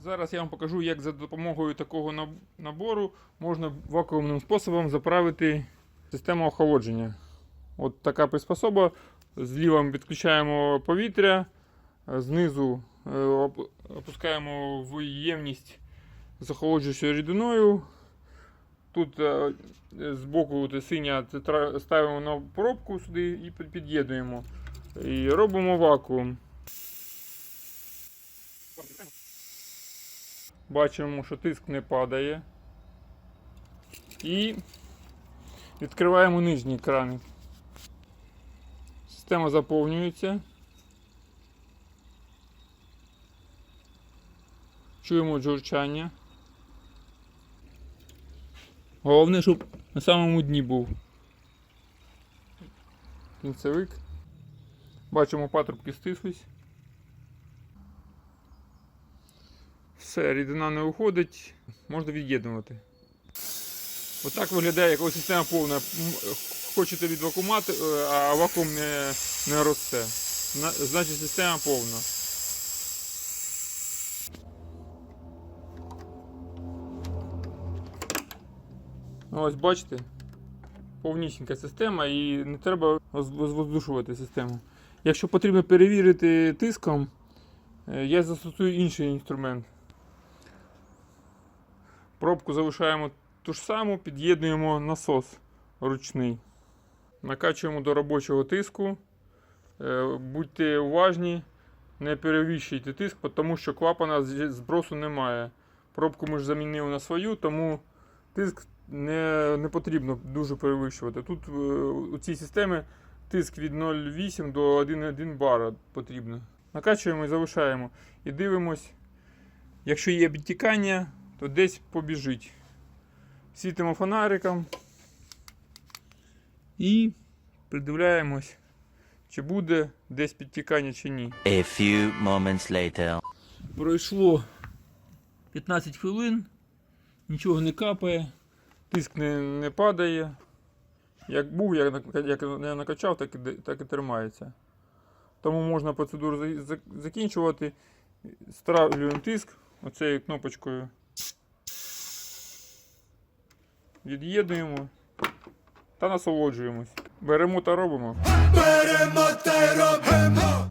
Зараз я вам покажу, як за допомогою такого набору можна вакуумним способом заправити систему охолодження. От така приспособа. Зліва ми підключаємо повітря, е, знизу е, опускаємо в ємність з охолоджуючою рідиною. Тут е, з боку синя ставимо на пробку сюди і під'єднуємо. І робимо вакуум. Бачимо, що тиск не падає. І відкриваємо нижній краник. Система заповнюється. Чуємо джурчання. Головне, щоб на самому дні був. Кінцевик. Бачимо, патрубки стислись. Все, рідина не уходить, можна від'єднувати. Отак виглядає, коли система повна. Хочете відвакумати, е, а вакуум не, не росте. Значить система повна. Ну, Ось бачите, повнісінька система і не треба розвоздушувати систему. Якщо потрібно перевірити тиском, е, я застосую інший інструмент. Пробку залишаємо ту ж саму, під'єднуємо насос ручний. Накачуємо до робочого тиску. Е, Будьте уважні, не перевищуйте тиск, тому що клапана збросу немає. Пробку ми ж замінили на свою, тому тиск не, не потрібно дуже перевищувати. Тут е, у цій системі тиск від 0,8 до 1,1 бара потрібно. Накачуємо і залишаємо. І дивимось, якщо є підтікання, то десь побіжить. Світимо фонариком і придивляємось, чи буде десь підтікання чи ні. A few moments later. Пройшло 15 хвилин, нічого не капає, тиск не, не падає. Як був, як, як я накачав, так і, так і тримається. Тому можна процедуру за- за- закінчувати. Стравлюємо тиск оцією кнопочкою. Від'єднуємо та насолоджуємось. Беремо та робимо. Беремо та робимо.